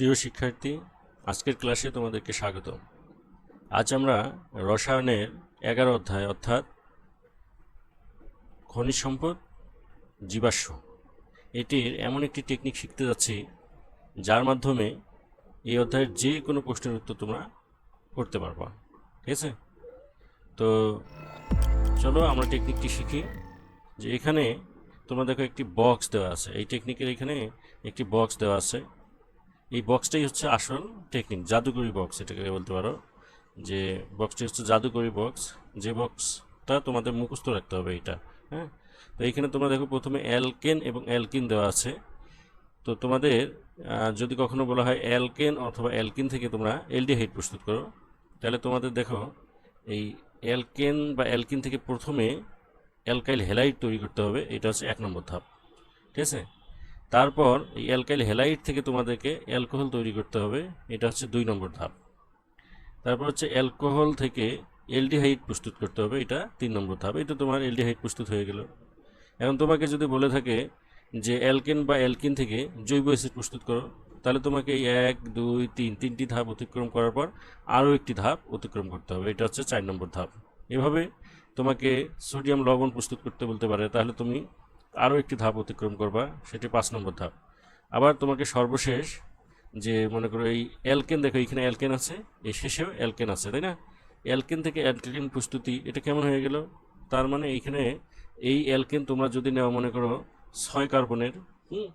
প্রিয় শিক্ষার্থী, আজকের ক্লাসে তোমাদেরকে স্বাগত আজ আমরা রসায়নের এগারো অধ্যায়, অর্থাৎ খনিজ সম্পদ, জীবাশ্ম এটির এমন একটি টেকনিক শিখতে যাচ্ছি, যার মাধ্যমে এই অধ্যায়ের যে কোনো প্রশ্নের উত্তর তোমরা করতে পারবা। ঠিক আছে? তো চলো আমরা টেকনিকটি শিখি, যে এখানে তোমরা দেখো একটি বক্স দেওয়া আছে। এই টেকনিকের এখানে একটি বক্স দেওয়া আছে। এই বক্সটাই হচ্ছে আসল টেকনিক জাদুকরি বক্স এটাকে বলতে পারো। যে বক্সটি হচ্ছে জাদুকরি বক্স যে বক্সটা তোমাদের মুখস্থ রাখতে হবে এটা হ্যাঁ? তো এইখানে তোমরা দেখো প্রথমে অ্যালকেন এবং অ্যালকিন দেওয়া আছে। তো তোমাদের যদি কখনো বলা হয় অ্যালকেন অথবা অ্যালকিন থেকে তোমরা এলডিহাইড প্রস্তুত করো, তাহলে তোমাদের দেখো এই অ্যালকেন বা অ্যালকিন থেকে প্রথমে অ্যালকাইল হ্যালাইড তৈরি করতে হবে, এটা হচ্ছে এক নম্বর ধাপ, ঠিক আছে? তারপর এই অ্যালকাইল হেলাইট থেকে তোমাদেরকে অ্যালকোহল তৈরি করতে হবে। এটা হচ্ছে দুই নম্বর ধাপ। তারপর হচ্ছে অ্যালকোহল থেকে এলডিহাইড প্রস্তুত করতে হবে। এটা তিন নম্বর ধাপ। তো তোমার এলডিহাইড প্রস্তুত হয়ে গেল। এখন তোমাকে যদি বলে থাকে যে অ্যালকেন বা অ্যালকিন থেকে জৈব অ্যাসিড প্রস্তুত করো, তাহলে তোমাকে এই এক, দুই, তিন, তিনটি ধাপ অতিক্রম করার পর আরও একটি ধাপ অতিক্রম করতে হবে। এটা হচ্ছে চার নম্বর ধাপ। এভাবে তোমাকে সোডিয়াম লবণ প্রস্তুত করতে বলতে পারে। তাহলে তুমি আরও একটি ধাপ অতিক্রম করবা, সেটি পাঁচ নম্বর ধাপ। আবার তোমাকে সর্বশেষ যে মনে করো এই অ্যালকেন দেখো, এখানে অ্যালকেন আছে এই শেষেও অ্যালকেন আছে, তাই না? অ্যালকেন থেকে অ্যালকেন প্রস্তুতি, এটা কেমন হয়ে গেল? তার মানে এইখানে এই অ্যালকেন তোমরা যদি নেওয়া মনে করো ছয় কার্বনের, হুম,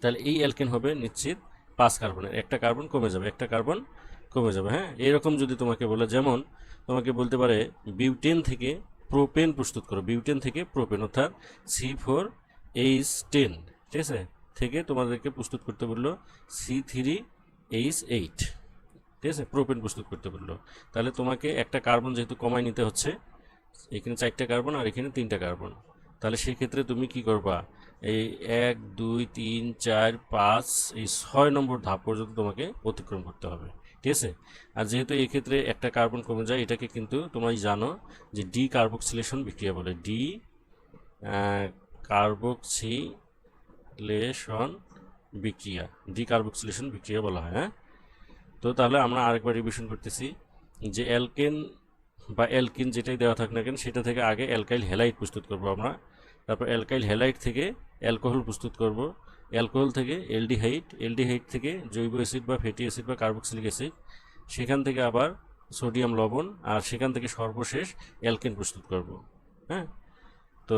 তাহলে এই অ্যালকেন হবে নিশ্চিত পাঁচ কার্বনের। একটা কার্বন কমে যাবে, একটা কার্বন কমে যাবে হ্যাঁ? এরকম যদি তোমাকে বলে, যেমন তোমাকে বলতে পারে বিউটেন থেকে প্রোপেন প্রস্তুত করো, বিউটেন থেকে প্রোপেন, অর্থাৎ সি ফোর এইচ টেন, ঠিক আছে? থেকে তোমাদেরকে প্রস্তুত করতে বলল সি থ্রি এইচ এইট, ঠিক আছে? প্রোপেন প্রস্তুত করতে বলল। তাহলে তোমাকে একটা কার্বন যেহেতু কমায় নিতে হচ্ছে, এখানে চারটা কার্বন আর এখানে তিনটা কার্বন। তাহলে সেক্ষেত্রে তুমি কি করবা? এই এক, দুই, তিন, চার, পাঁচ, এই ছয় নম্বর ধাপ পর্যন্ত তোমাকে অতিক্রম করতে হবে। ঠিক আছে? আর যেহেতু এই ক্ষেত্রে একটা কার্বন কমে যায়, এটাকে কিন্তু তোমরা জানো যে ডি কার্বক্সিলেশন বিক্রিয়া বলে। ডি কার্বক্সিলেশন বিক্রিয়া ডি কার্বক্সিলেশন বিক্রিয়া বলা হয় হ্যাঁ? তো তাহলে আমরা আরেকবার রিভিশন করতেছি যে অ্যালকেন বা অ্যালকিন যেটাই দেওয়া থাক না কেন, সেটা থেকে আগে অ্যালকাইল হেলাইট প্রস্তুত করব আমরা। তারপর অ্যালকাইল হেলাইট থেকে অ্যালকোহল প্রস্তুত করব। অ্যালকোহল থেকে এলডিহাইড এলডিহাইড থেকে জৈব অ্যাসিড বা ফ্যাটি অ্যাসিড বা কার্বক্সিলিক অ্যাসিড, সেখান থেকে আবার সোডিয়াম, লবণ, আর সেখান থেকে সর্বশেষ অ্যালকেন প্রস্তুত করব হ্যাঁ? তো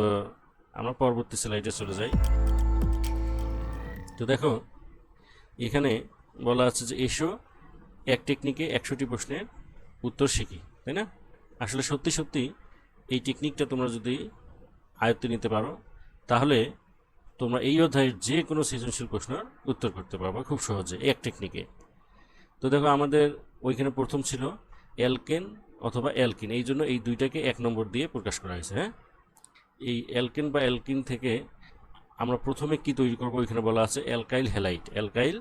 আমরা পরবর্তী স্লাইডে চলে যাই। তো দেখো, এখানে বলা আছে যে এসো, এক টেকনিকে একশোটি প্রশ্নের উত্তর শিখি, তাই না? আসলে সত্যি সত্যি এই টেকনিকটা তোমরা যদি আয়ত্তে নিতে পারো, তাহলে তোমরা এই অধ্যায়ের যে কোনো সৃজনশীল প্রশ্নের উত্তর করতে পারবা খুব সহজে এক টেকনিকে তো দেখো, আমাদের ওইখানে প্রথম ছিল অ্যালকেন অথবা অ্যালকিন। এই জন্য এই দুইটাকে এক নম্বর দিয়ে প্রকাশ করা হয়েছে হ্যাঁ? এই অ্যালকেন বা অ্যালকিন থেকে আমরা প্রথমে কি তৈরি করব? ওইখানে বলা আছে অ্যালকাইল হেলাইট। অ্যালকাইল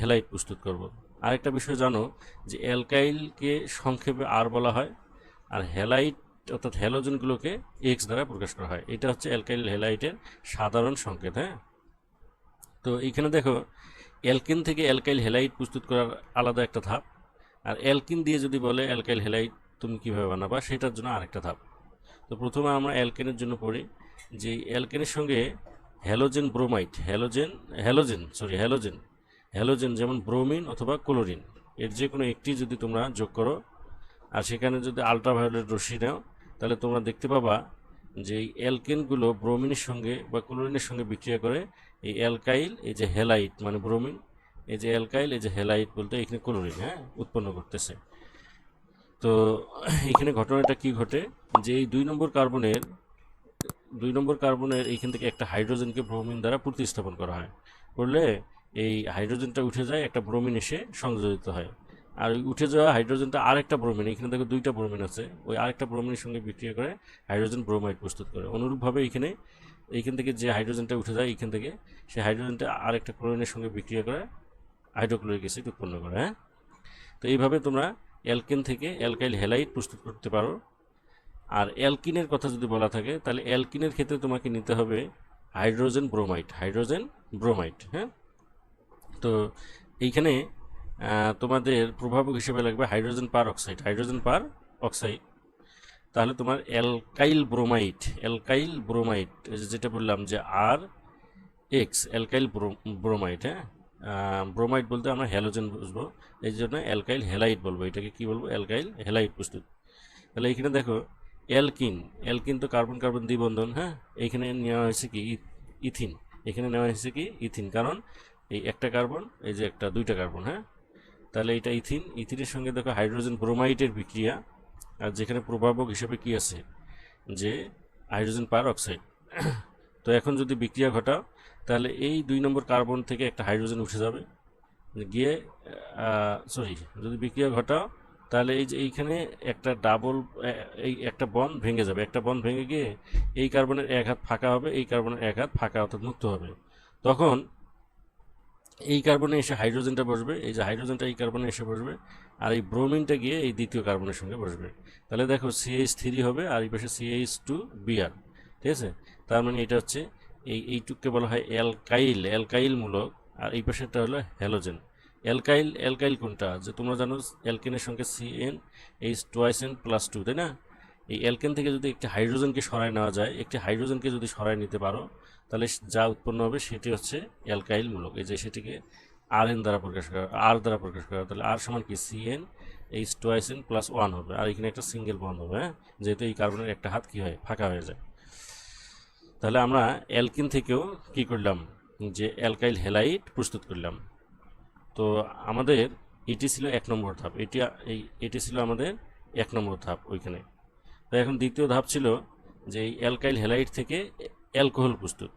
হেলাইট প্রস্তুত করব। আরেকটা বিষয় জানো যে অ্যালকাইলকে সংক্ষেপে আর বলা হয়, আর হ্যালাইট অর্থাৎ হ্যালোজেনগুলোকে এক্স দ্বারা প্রকাশ করা হয়। এটা হচ্ছে অ্যালকাইল হ্যালাইটের সাধারণ সংকেত হ্যাঁ? তো এইখানে দেখো, অ্যালকিন থেকে অ্যালকাইল হ্যালাইট প্রস্তুত করার আলাদা একটা ধাপ, আর অ্যালকিন দিয়ে যদি বলে অ্যালকাইল হ্যালাইট তুমি কীভাবে বানাবা, সেটার জন্য আরেকটা ধাপ। তো প্রথমে আমরা অ্যালকেনের জন্য পড়ি যে অ্যালকেনের সঙ্গে halogen bromide, halogen halogen sorry halogen halogen যেমন ব্রোমিন অথবা ক্লোরিন, এর যে কোনো একটি যদি তোমরা যোগ করো, আর সেখানে যদি আলট্রাভায়োলেট রশ্মি নাও তাহলে তোমরা দেখতে পাবা যে এই অ্যালকেনগুলো ব্রোমিনের সঙ্গে বা ক্লোরিনের সঙ্গে বিক্রিয়া করে, এই অ্যালকাইল, এই যে হেলাইট মানে ব্রোমিন, এই যে অ্যালকাইল, এই যে হেলাইট বলতে এখানে ক্লোরিন হ্যাঁ উৎপন্ন করতেছে। তো এখানে ঘটনাটা কি ঘটে? যে এই দুই নম্বর কার্বনের, দুই নম্বর কার্বনের এইখান থেকে একটা হাইড্রোজেনকে ব্রোমিন দ্বারা প্রতিস্থাপন করা হয়। করলে এই হাইড্রোজেনটা উঠে যায়, একটা ব্রোমিন এসে সংযোজিত হয়। আর ওই উঠে যাওয়া হাইড্রোজেনটা আরেকটা ব্রোমিন, এখানে দেখো দুইটা ব্রোমিন আছে, ওই আরেকটা ব্রোমিনের সঙ্গে বিক্রিয়া করে হাইড্রোজেন ব্রোমাইড প্রস্তুত করে। অনুরূপভাবে এখানে, এইখান থেকে যে হাইড্রোজেনটা উঠে যায় এইখান থেকে, সেই হাইড্রোজেনটা আরেকটা ক্লোরিনের সঙ্গে বিক্রিয়া করে হাইড্রোক্লোরিক অ্যাসিড উৎপন্ন করে হ্যাঁ? তো এইভাবে তোমরা অ্যালকেন থেকে অ্যালকাইল হ্যালাইট প্রস্তুত করতে পারো। আর অ্যালকিনের কথা যদি বলা থাকে, তাহলে অ্যালকিনের ক্ষেত্রে তোমাকে নিতে হবে হাইড্রোজেন ব্রোমাইড হাইড্রোজেন ব্রোমাইড হ্যাঁ? তো এইখানে তোমাদের প্রভাবক হিসেবে লাগবে হাইড্রোজেন পার অক্সাইড। Hydrogen peroxide. তাহলে তোমার অ্যালকাইল ব্রোমাইড অ্যালকাইল ব্রোমাইড যেটা বললাম যে আর এক্স, অ্যালকাইল ব্রোমাইড হ্যাঁ? ব্রোমাইড বলতে আমরা হ্যালোজেন বুঝব। এই জন্য অ্যালকাইল হেলাইট বলব। এটাকে কি বলব? অ্যালকাইল হেলাইট প্রস্তুত। তাহলে এখানে দেখো, অ্যালকিন অ্যালকিন তো কার্বন কার্বন দ্বিবন্ধন হ্যাঁ? এইখানে নেওয়া হয়েছে কি? ইথিন। এখানে নেওয়া হয়েছে কি? ইথিন। কারণ এই একটা কার্বন, এই যে একটা, দুইটা কার্বন হ্যাঁ? তাহলে এটা ইথিন। ইথিনের সঙ্গে দেখো হাইড্রোজেন ব্রোমাইডের বিক্রিয়া। আর যেখানে প্রভাবক হিসেবে কি আছে? যে হাইড্রোজেন পার অক্সাইড তো এখন যদি বিক্রিয়া ঘটাও, তাহলে এই দুই নম্বর কার্বন থেকে একটা হাইড্রোজেন উঠে যাবে। গিয়ে সরি, যদি বিক্রিয়া ঘটাও, তাহলে এই যে এইখানে একটা ডাবল এই একটা বন ভেঙে যাবে। একটা বন ভেঙে গিয়ে এই কার্বনের এক হাত ফাঁকা হবে, এই কার্বনের এক হাত ফাঁকা অর্থাৎ মুক্ত হবে। তখন এই কার্বনে এসে হাইড্রোজেনটা বসবে, এই যে হাইড্রোজেনটা এই কার্বনে এসে বসবে, আর এই ব্রোমিনটা গিয়ে এই দ্বিতীয় কার্বনের সঙ্গে বসবে। তাহলে দেখো সিএইচ থ্রি হবে আর এই পাশে সিএইচ টু বিআর ঠিক আছে? তার মানে এটা হচ্ছে এই, এইটুককে বলা হয় অ্যালকাইল অ্যালকাইল মূলক আর এই পাশেরটা হলো হ্যালোজেন। অ্যালকাইল অ্যালকাইল কোনটা? যে তোমরা জানো অ্যালকেনের সঙ্গে C N H twice N plus two তাই না? এই অ্যালকেন থেকে যদি একটি হাইড্রোজেনকে সরায় নেওয়া যায়, একটি হাইড্রোজেনকে যদি সরায় নিতে পারো তাহলে যা উৎপন্ন হবে সেটি হচ্ছে অ্যালকাইল মূলক। এই যে সেটিকে আর এন দ্বারা প্রকাশ করা, আর দ্বারা প্রকাশ করা, তাহলে আর সমান কি? C N H twice N plus one হবে। আর এখানে একটা সিঙ্গেল বন্ড হবে হ্যাঁ? যেহেতু এই কার্বনের একটা হাত কী হয়? ফাঁকা হয়ে যায়। তাহলে আমরা অ্যালকিন থেকেও কি করলাম? যে অ্যালকাইল হেলাইট প্রস্তুত করলাম। তো আমাদের এটি ছিল এক নম্বর ধাপ। এটি, এই, এটি ছিল আমাদের এক নম্বর ধাপ ওইখানে। তো এখন দ্বিতীয় ধাপ ছিল যে এই অ্যালকাইল হেলাইট থেকে অ্যালকোহল প্রস্তুত।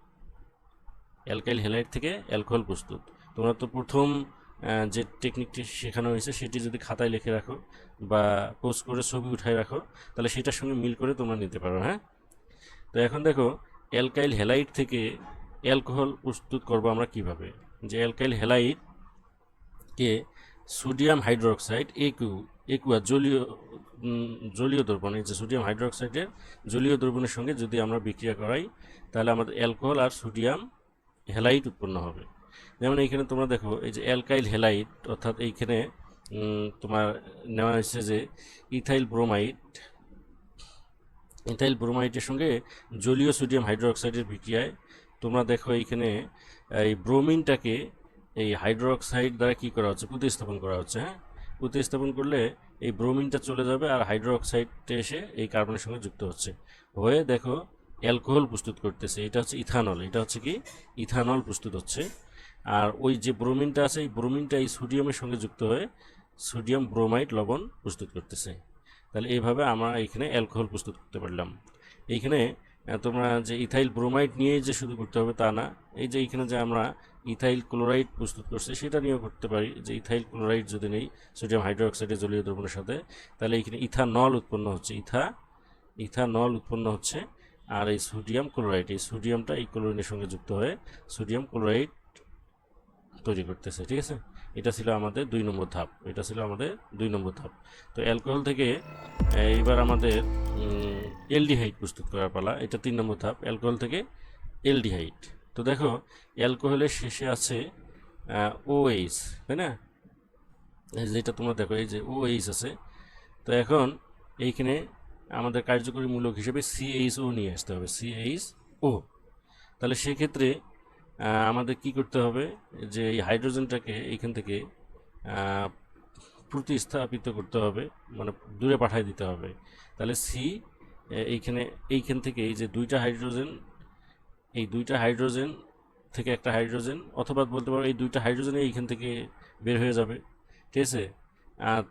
অ্যালকাইল হেলাইট থেকে অ্যালকোহল প্রস্তুত। তোমরা তো প্রথম যে টেকনিকটি শেখানো হয়েছে সেটি যদি খাতায় লিখে রাখো বা পোস্ট করে ছবি উঠায় রাখো, তাহলে সেটার সঙ্গে মিল করে তোমরা নিতে পারো হ্যাঁ? তো এখন দেখো, অ্যালকাইল হেলাইট থেকে অ্যালকোহল প্রস্তুত করব আমরা কীভাবে? যে অ্যালকাইল হেলাইট কে সোডিয়াম হাইড্রোক্সাইড একু একুয়া জলীয় জলীয় দ্রবণ যে সোডিয়াম হাইড্রোক্সাইডের জলীয় দ্রবণের সঙ্গে যদি আমরা বিক্রিয়া করাই, তাহলে আমাদের অ্যালকোহল আর সোডিয়াম হেলাইট উৎপন্ন হবে। যেমন এইখানে তোমরা দেখো, এই যে অ্যালকাইল হেলাইট, অর্থাৎ এইখানে তোমার নেওয়া হয়েছে যে ইথাইল ব্রোমাইড, ইথাইল ব্রোমাইডের সঙ্গে জলীয় সোডিয়াম হাইড্রোক্সাইডের বিক্রিয়ায় তোমরা দেখো এইখানে, এই ব্রোমিনটাকে এই হাইড্রোক্সাইড দ্বারা কি করা হচ্ছে? প্রতিস্থাপন করা হচ্ছে হ্যাঁ? প্রতিস্থাপন করলে এই ব্রোমিনটা চলে যাবে আর হাইড্রোক্সাইডটা এসে এই কার্বনের সঙ্গে যুক্ত হচ্ছে। হয়ে দেখো অ্যালকোহল প্রস্তুত করতেছে, এটা হচ্ছে ইথানল, এটা হচ্ছে কি? ইথানল প্রস্তুত হচ্ছে। আর ওই যে ব্রোমিনটা আছে, এই ব্রোমিনটা এই সোডিয়ামের সঙ্গে যুক্ত হয়ে সোডিয়াম ব্রোমাইড লবণ প্রস্তুত করতেছে। তাহলে এইভাবে আমরা এখানে অ্যালকোহল প্রস্তুত করতে পারলাম। এইখানে তোমরা যে ইথাইল ব্রোমাইড নিয়ে যে শুধু করতে হবে তা না, এই যে এইখানে যে আমরা ইথাইল ক্লোরাইড প্রস্তুত করছে, সেটা নিয়েও করতে পারি। যে ইথাইল ক্লোরাইড যদি নেই, সোডিয়াম হাইড্রোক্সাইডের জলীয় দ্রবণের সাথে, তাহলে এখানে ইথানল উৎপন্ন হচ্ছে, ইথা, ইথানল উৎপন্ন হচ্ছে। আর এই সোডিয়াম ক্লোরাইড, এই সোডিয়ামটা এই ক্লোরিনের সঙ্গে যুক্ত হয়ে সোডিয়াম ক্লোরাইড তৈরি করতেছে, ঠিক আছে? এটা ছিল আমাদের দুই নম্বর ধাপ, এটা ছিল আমাদের দুই নম্বর ধাপ। তো অ্যালকোহল থেকে এবার আমাদের এলডিহাইড প্রস্তুত করার পালা, এটা তিন নম্বর ধাপ, অ্যালকোহল থেকে এলডিহাইড। তো দেখো, অ্যালকোহলের শেষে আছে ওএইচ তাই না? যেটা তোমরা দেখো, এই যে ওএইচ আছে। তো এখন এইখানে আমাদের কার্যকরী মূলক হিসেবে সিএইচও নিয়ে আসতে হবে সিএইচও তাহলে সেক্ষেত্রে আমাদের কি করতে হবে যে এই হাইড্রোজেনটাকে এইখান থেকে প্রতিস্থাপিত করতে হবে মানে দূরে পাঠিয়ে দিতে হবে। তাহলে সি এইখানে, এইখান থেকে এই যে দুইটা হাইড্রোজেন, এই দুইটা হাইড্রোজেন থেকে একটা হাইড্রোজেন, অথবা বলতে পারো এই দুইটা হাইড্রোজেন এইখান থেকে বের হয়ে যাবে, ঠিক আছে?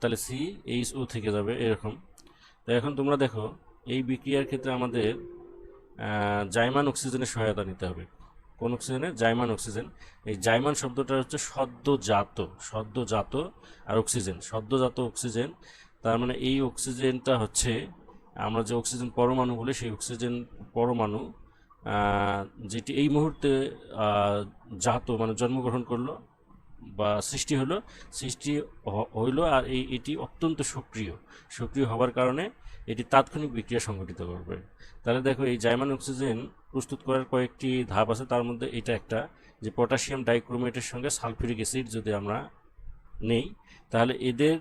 তাহলে সি এইচ ও থেকে যাবে এরকম। তো এখন তোমরা দেখো, এই বিক্রিয়ার ক্ষেত্রে আমাদের জাইমান অক্সিজেনের সহায়তা নিতে হবে। কোন অক্সিজেনের? জাইমান অক্সিজেন। এই জাইমান শব্দটা হচ্ছে সদ্যজাত সদ্যজাত আর অক্সিজেন। সদ্যজাত অক্সিজেন, তার মানে এই অক্সিজেনটা হচ্ছে, আমরা যে অক্সিজেন পরমাণু বলি, সেই অক্সিজেন পরমাণু যেটি এই মুহূর্তে জাত মানে জন্মগ্রহণ করল। বা সৃষ্টি হলো, সৃষ্টি হইল আর এই, এটি অত্যন্ত সক্রিয়। সক্রিয় হবার কারণে এটি তাৎক্ষণিক বিক্রিয়া সংঘটিত করবে। তাহলে দেখো এই জাইমান অক্সিজেন প্রস্তুত করার কয়েকটি ধাপ আছে। তার মধ্যে এটা একটা, যে পটাশিয়াম ডাইক্রোমেটের সঙ্গে সালফিউরিক অ্যাসিড যদি আমরা নেই, তাহলে এদের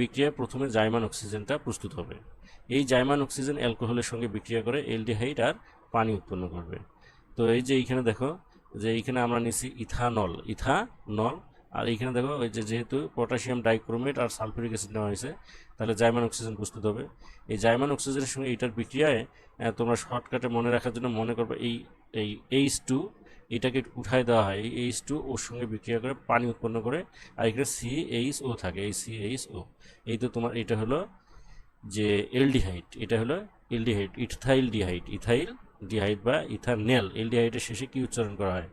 বিক্রিয়া প্রথমে জাইমান অক্সিজেনটা প্রস্তুত হবে। এই জাইমান অক্সিজেন অ্যালকোহলের সঙ্গে বিক্রিয়া করে এলডিহাইড আর পানি উৎপন্ন করবে। তো এই যে এইখানে দেখো যে এইখানে আমরা নিছি ইথানল ইথানল। আর এইখানে দেখো ওই যে যেহেতু পটাশিয়াম ডাইক্রোমেট আর সালফিউরিক অ্যাসিড নেওয়া হয়েছে, তাহলে জাইমান অক্সিজেন প্রস্তুত হবে। এই জাইমান অক্সিজেনের সঙ্গে এটার বিক্রিয়ায় তোমরা শর্টকাটে মনে রাখার জন্য মনে করবে এই এই এইচ টু এটাকে উঠায় দেওয়া হয়। এই এইচ টু ওর সঙ্গে বিক্রিয়া করে পানি উৎপন্ন করে, আর এখানে সি এইচ ও থাকে, এই সি এইচ ও এই তো তোমার এটা হলো যে এলডিহাইড, এটা হলো এলডিহাইট ইথাইল ডিহাইট ইথাইল ডিহাইড বা ইথানেল এলডিহাইডের শেষে কি উচ্চারণ করা হয়?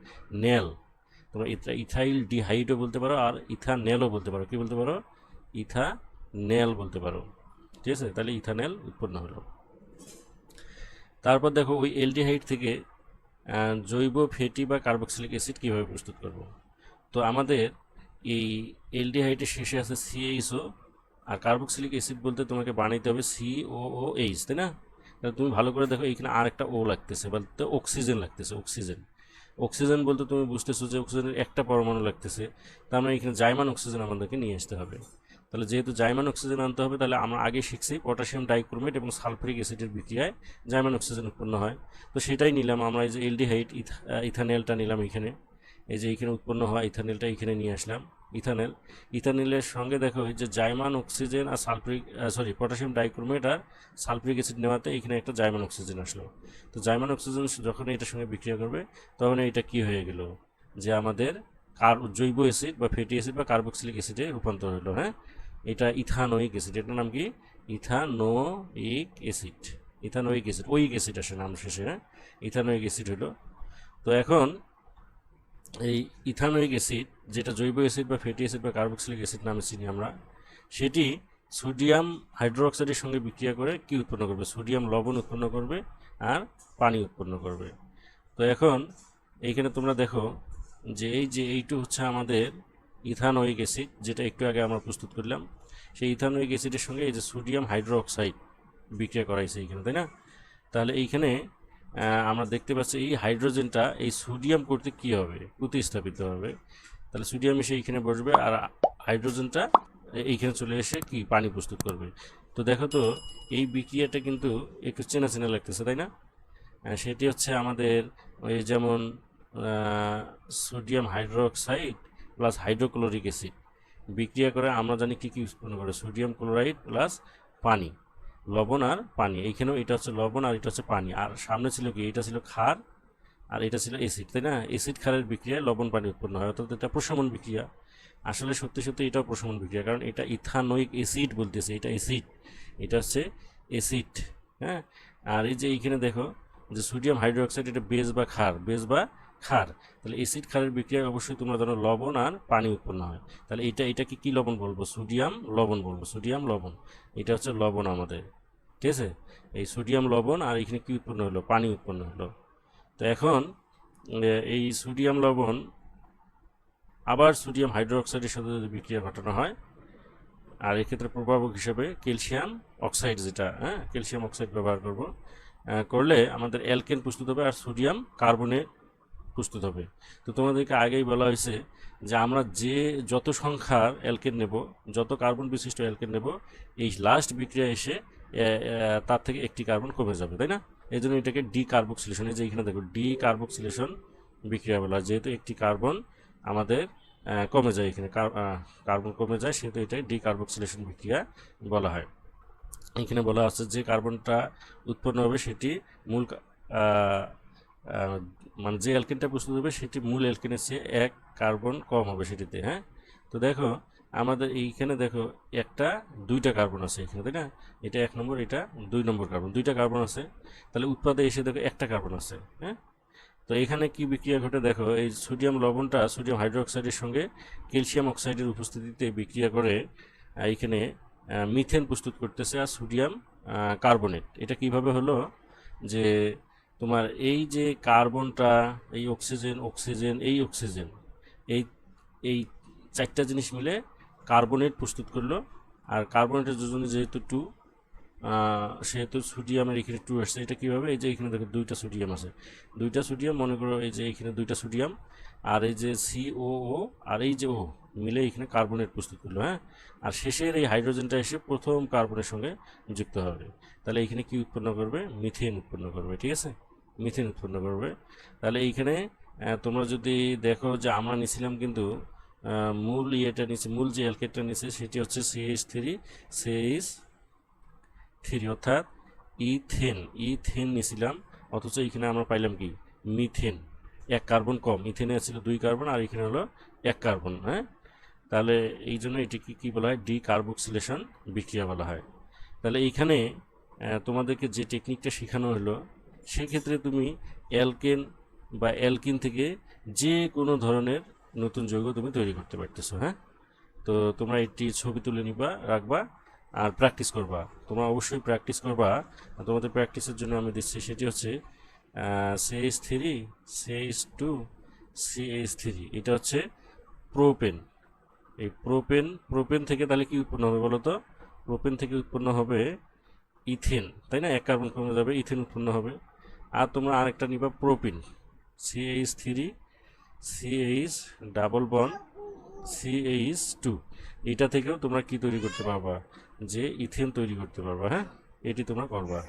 নেল তোমরা ইথা ইথাইল ডিহাইডও বলতে পারো আর ইথানেলও বলতে পারো। কি বলতে পারো? ইথানেল বলতে পারো। ঠিক আছে? তাহলে ইথানেল উৎপন্ন হলো। তারপর দেখো, ওই এলডিহাইড থেকে জৈব ফ্যাটি বা কার্বক্সিলিক অ্যাসিড কীভাবে প্রস্তুত করব? তো আমাদের এই এলডিহাইডের শেষে আছে সিএইচও আর কার্বক্সিলিক অ্যাসিড বলতে তোমাকে বানাইতে হবে সি ও ও এইচ তাই না? তুমি ভালো করে দেখো এখানে আর একটা ও লাগতেছে, বলতে অক্সিজেন লাগতেছে অক্সিজেন অক্সিজেন বলতে তুমি বুঝতেছো যে অক্সিজেনের একটা পরমাণু লাগতেছে, তার মানে এখানে জাইমান অক্সিজেন আমাদেরকে নিয়ে আসতে হবে। তাহলে যেহেতু জাইমান অক্সিজেন আনতে হবে, তাহলে আমরা আগে শিখছি পটাশিয়াম ডাইক্রোমেট এবং সালফারিক অ্যাসিডের বিক্রিয়ায় জাইমান অক্সিজেন উৎপন্ন হয়। তো সেটাই নিলাম, আমরা এই যে এলডিহাইড ইথানেলটা নিলাম এখানে এই যে এখানে উৎপন্ন হওয়া ইথানেলটা এখানে নিয়ে আসলাম, ইথানেল। ইথানেলের সঙ্গে দেখো যে জাইমান অক্সিজেন আর সালফ্রিক সরি পটাশিয়াম ডাইক্রোমেট আর সালফ্রিক অ্যাসিড নেওয়াতে এখানে একটা জাইমান অক্সিজেন আসলো। তো জাইমান অক্সিজেন যখন এটার সঙ্গে বিক্রিয়া করবে, তখন এটা কি হয়ে গেল? যে আমাদের কার, জৈব অ্যাসিড বা ফ্যাটি অ্যাসিড বা কার্বক্সিলিক অ্যাসিডে রূপান্তর হলো হ্যাঁ? এটা ইথানোইক অ্যাসিড এটার নাম কি? Ethanoic acid ethanoic acid oic acid আসে নাম শেষে হ্যাঁ? ইথানোইক অ্যাসিড হলো। তো এখন এই ইথানোইক অ্যাসিড, যেটা জৈব অ্যাসিড বা ফ্যাটি অ্যাসিড বা কার্বক্সিলিক অ্যাসিড নামে চিনি আমরা, সেটি সোডিয়াম হাইড্রোক্সাইডের সঙ্গে বিক্রিয়া করে কি উৎপন্ন করবে? সোডিয়াম লবণ উৎপন্ন করবে আর পানি উৎপন্ন করবে। তো এখন এইখানে তোমরা দেখো যে এই যে এইটু হচ্ছে আমাদের ইথানোইক অ্যাসিড, যেটা একটু আগে আমরা প্রস্তুত করলাম। সেই ইথানোইক অ্যাসিডের সঙ্গে এই যে সোডিয়াম হাইড্রোক্সাইড বিক্রিয়া করাইছে এইখানে, তাই না? তাহলে এইখানে আমরা দেখতে পাচ্ছি এই হাইড্রোজেনটা এই সোডিয়াম করতে কি হবে? প্রতিস্থাপিত হবে। তাহলে সোডিয়াম এসে এইখানে বসবে আর হাইড্রোজেনটা এইখানে চলে এসে কি পানি প্রস্তুত করবে। তো দেখো তো, এই বিক্রিয়াটা কিন্তু একটু চেনা চেনা লাগতেছে, তাই না? সেটি হচ্ছে আমাদের ওই যেমন sodium hydroxide plus hydrochloric acid. বিক্রিয়া করে আমরা জানি কী কী উৎপন্ন করে, সোডিয়াম ক্লোরাইড প্লাস পানি। লবণ আর পানি। এইখানেও এটা হচ্ছে লবণ আর এটা হচ্ছে পানি। আর সামনে ছিল কি? এটা ছিল ক্ষার আর এটা ছিল অ্যাসিড তাই না? অ্যাসিড ক্ষারের বিক্রিয়ায় লবণ পানি উৎপন্ন হয়, অর্থাৎ এটা প্রশমন বিক্রিয়া। আসলে সত্যি সত্যি এটাও প্রশমন বিক্রিয়া, কারণ এটা ইথানোইক অ্যাসিড বলতেছে, এটা অ্যাসিড এটা হচ্ছে অ্যাসিড হ্যাঁ? আর এই যে এইখানে দেখো যে সোডিয়াম হাইড্রোক্সাইড এটা বেজ বা ক্ষার বেজ বা ক্ষার। তাহলে অ্যাসিড ক্ষারের বিক্রিয়ায় অবশ্যই তোমরা জানো লবণ আর পানি উৎপন্ন হয়। তাহলে এটা এটাকে কি লবণ বলব? সোডিয়াম লবণ বলব। সোডিয়াম লবণ। এটা হচ্ছে লবণ আমাদের। ঠিক আছে? এই সোডিয়াম লবণ আর এখানে কি উৎপন্ন হলো? পানি উৎপন্ন হলো। তো এখন এই সোডিয়াম লবণ আবার সোডিয়াম হাইড্রোক্সাইডের সাথে যদি বিক্রিয়া ঘটানো হয়, আর এক্ষেত্রে প্রভাবক হিসেবে ক্যালসিয়াম অক্সাইড যেটা হ্যাঁ ক্যালসিয়াম অক্সাইড ব্যবহার করব করলে আমাদের অ্যালকেন প্রস্তুত হবে আর সোডিয়াম কার্বনেট প্রস্তুত হবে। তো তোমাদেরকে আগেই বলা হয়েছে যে আমরা যে যত সংখ্যার অ্যালকেন নেব, যত কার্বন বিশিষ্ট অ্যালকেন নেব, এই লাস্ট বিক্রিয়া এসে তার থেকে একটি কার্বন কমে যাবে, তাই না? এই জন্য এটাকে ডি কার্বক্সিলেশন এই যে এখানে দেখো ডি কার্বক্সিলেশন বিক্রিয়া বলা যেহেতু একটি কার্বন আমাদের কমে যায় এখানে কার- কার্বন কমে যায়, সেহেতু এটাই ডি কার্বক্সিলেশন বিক্রিয়া বলা হয়। এখানে বলা আছে যে কার্বনটা উৎপন্ন হবে, সেটি মূল মানে যে অ্যালকেনটা প্রস্তুত হবে, সেটি মূল অ্যালকেনের চেয়ে এক কার্বন কম হবে সেটিতে হ্যাঁ? তো দেখো, আমাদের এইখানে দেখো, একটা, দুইটা কার্বন আছে এখানে, তাই না? এটা এক নম্বর, এটা দুই নম্বর কার্বন দুইটা কার্বন আছে। তাহলে উৎপাদে এসে দেখো একটা কার্বন আছে হ্যাঁ? তো এখানে কি বিক্রিয়া ঘটে দেখো, এই সোডিয়াম লবণটা সোডিয়াম হাইড্রোক্সাইডের সঙ্গে ক্যালসিয়াম অক্সাইডের উপস্থিতিতে বিক্রিয়া করে এইখানে মিথেন প্রস্তুত করতেছে আর সোডিয়াম কার্বনেট এটা কীভাবে হলো? যে তোমার এই যে কার্বনটা, এই অক্সিজেন অক্সিজেন, এই অক্সিজেন, এই এই চারটা জিনিস মিলে কার্বনেট প্রস্তুত করল। আর কার্বনেটের যোজনে যেহেতু টু সেহেতু সোডিয়ামের এখানে টু আসছে। এটা কীভাবে? এই যে এখানে দেখো দুইটা সোডিয়াম আছে। দুইটা সোডিয়াম মনে করো এই যে এখানে দুইটা সোডিয়াম আর এই যে সিও আর এই যে ও মিলে এখানে কার্বনেট প্রস্তুত করল হ্যাঁ? আর শেষের এই হাইড্রোজেনটা এসে প্রথম কার্বনের সঙ্গে যুক্ত হবে। তাহলে এখানে কি উৎপন্ন করবে? মিথেন উৎপন্ন করবে, ঠিক আছে? মিথেন উৎপন্ন করবে। তাহলে এইখানে তোমরা যদি দেখো যে আমরা নিছিলাম কিন্তু মূল ইয়েটা নিচে মূল যে অ্যালকেটটা নিচে সেটি হচ্ছে C H three C H three অর্থাৎ ইথেন। ইথেন নিছিলাম অথচ এইখানে আমরা পাইলাম কি? মিথেন। এক কার্বন কম। ইথেনে ছিল দুই কার্বন, আর এখানে হলো এক কার্বন হ্যাঁ? তাহলে এই জন্য এটিকে কী বলা হয়? ডি কার্বক্সিলেশন বিক্রিয়া বলা হয়। তাহলে এইখানে তোমাদেরকে যে টেকনিকটা শেখানো হলো সেক্ষেত্রে তুমি অ্যালকেন বা অ্যালকিন থেকে যে কোনো ধরনের নতুন যৌগ তুমি তৈরি করতে পারতেছো হ্যাঁ? তো তোমরা একটি ছবি তুলে নিবা, রাখবা আর প্র্যাকটিস করবা। তোমরা অবশ্যই প্র্যাকটিস করবা। তোমাদের প্র্যাকটিসের জন্য আমি দিচ্ছি সেটি হচ্ছে C H three C H two C H three এটা হচ্ছে প্রোপেন এই প্রোপেন প্রোপেন থেকে তাহলে কি উৎপন্ন হবে বলো তো? প্রোপেন থেকে উৎপন্ন হবে ইথেন, তাই না? এক কার্বন কমে যাবে, ইথেন উৎপন্ন হবে। আর তোমরা আরেকটা নিবা propene. C H three C H double bond C H two এটা থেকেও তোমরা কি তৈরি করতে পারবা? যে ইথেন তৈরি করতে পারবা হ্যাঁ? এটি তোমরা করবা।